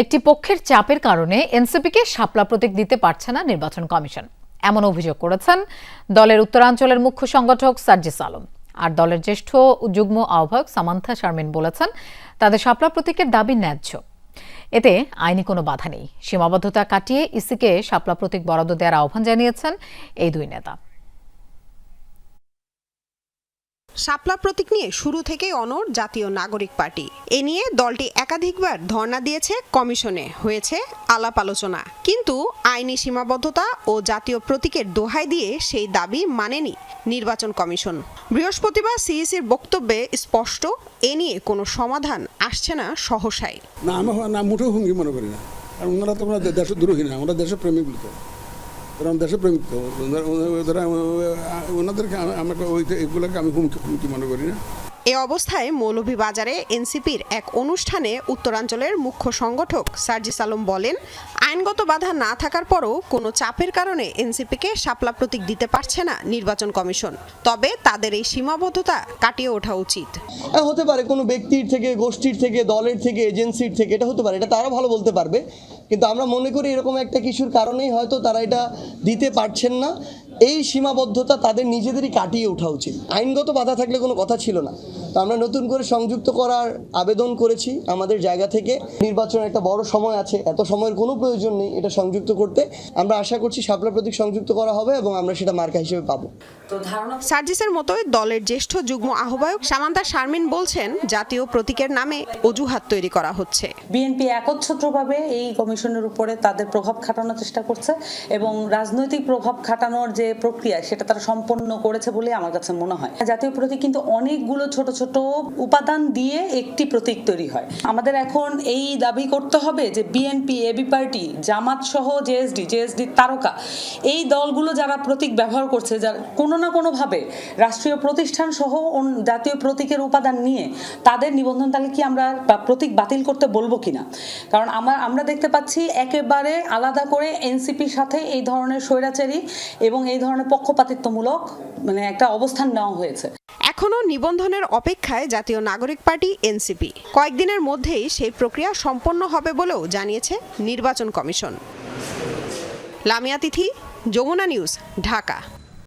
একটি পক্ষের চাপের কারণে এনসিপিকে শাপলা প্রতীক দিতে পারছে না নির্বাচন কমিশন। এমন অভিযোগ করেছেন দলের উত্তরাঞ্চলের মুখ্য সংগঠক সার্জিস আলম। আর দলের জ্যেষ্ঠ যুগ্ম আহ্বায়ক সামান্থা শারমিন বলেছেন, তাদের শাপলা প্রতীকের দাবি ন্যায্য। এতে আইনি কোনো বাধা নেই। সীমাবদ্ধতা কাটিয়ে ইসিকে শাপলা প্রতীক বরাদ্দ দেওয়ার আহ্বান জানিয়েছেন এই দুই নেতা। শাপলা প্রতীক নিয়ে শুরু থেকেই অনর জাতীয় নাগরিক পার্টি। এ নিয়ে দলটি একাধিকবার ধর্ণা দিয়েছে, কমিশনে হয়েছে আলাপ আলোচনা। কিন্তু আইনি সীমাবদ্ধতা ও জাতীয় প্রতীকের দোহাই দিয়ে সেই দাবি মানেনি নির্বাচন কমিশন। বৃহস্পতিবার সিইসির বক্তব্যে স্পষ্ট, এ নিয়ে কোনো সমাধান আসছে না সহসাই না আমি না মুঠেও হুমকি মনে করি না। আর ওনারা তো আমরা দেশদ্রোহী না, আমরা দেশপ্রেমিক তো ওরা আমার দেশপ্রেমিক তো ওনাদেরকে আমি- আমাকে ওই এগুলোকে আমি হুমকি হুমকি মনে করি না। এ অবস্থায় মৌলভীবাজারে এনসিপির এক অনুষ্ঠানে উত্তরাঞ্চলের মুখ্য সংগঠক সার্জিস আলম বলেন আইনগত বাধা না থাকার পরও কোনো চাপের কারণে এনসিপিকে শাপলা প্রতীক দিতে পারছে না নির্বাচন কমিশন। তবে তাদের এই সীমাবদ্ধতা কাটিয়ে ওঠা উচিত। হতে পারে কোনো ব্যক্তির থেকে গোষ্ঠীর থেকে দলের থেকে এজেন্সির থেকে এটা হতে পারে এটা তারা ভালো বলতে পারবে। কিন্তু আমরা মনে করি এরকম একটা কিছুর কারণেই হয়তো তারা এটা দিতে পারছেন না। এই সীমাবদ্ধতা তাদের নিজেদেরই কাটিয়ে ওঠা উচিত। আইনগত বাধা থাকলে কোনো কথা ছিল না। তো আমরা নতুন করে সংযুক্ত করার আবেদন করেছি আমাদের জায়গা থেকে। নির্বাচনের একটা বড় সময় আছে এত সময়ের কোনো প্রয়োজন নেই এটা সংযুক্ত করতে। আমরা আশা করছি শাপলা প্রতীক সংযুক্ত করা হবে এবং আমরা সেটা মার্কা হিসেবে পাবো। সার্জিসের মতোই দলের জ্যেষ্ঠ যুগ্ম আহ্বায়ক সামান্তা শারমিন বলছেন জাতীয় প্রতীকের নামে অজুহাত তৈরি করা হচ্ছে। বিএনপি একচ্ছত্রভাবে এই কমিশনের উপরে তাদের প্রভাব খাটানোর চেষ্টা করছে এবং রাজনৈতিক প্রভাব খাটানোর যে প্রক্রিয়া সেটা তারা সম্পন্ন করেছে বলে আমার কাছে মনে হয়। জাতীয় প্রতীক কিন্তু অনেকগুলো ছোট ছোট উপাদান দিয়ে একটি প্রতীক তৈরি হয়। আমাদের এখন এই দাবি করতে হবে যে বিএনপি এবি পার্টি জামাত সহ জেএসডি জেএসডি তারকা, এই দলগুলো যারা প্রতীক ব্যবহার করছে, যারা কোনো না কোনোভাবে রাষ্ট্রীয় প্রতিষ্ঠান সহ জাতীয় প্রতীকের উপাদান নিয়ে তাদের নিবন্ধন তাহলে কি আমরা প্রতীক বাতিল করতে বলব কিনা? কারণ আমার আমরা দেখতে পাচ্ছি একেবারে আলাদা করে এনসিপির সাথে এই ধরনের স্বৈরাচারী এবং এই ধরনের পক্ষপাতিত্বমূলক মানে একটা অবস্থান নেওয়া হয়েছে। এখনও নিবন্ধনের অপেক্ষায় জাতীয় নাগরিক পার্টি, এনসিপি। কয়েকদিনের মধ্যেই সেই প্রক্রিয়া সম্পন্ন হবে বলেও জানিয়েছে নির্বাচন কমিশন। লামিয়া তিথি, যমুনা নিউজ, ঢাকা।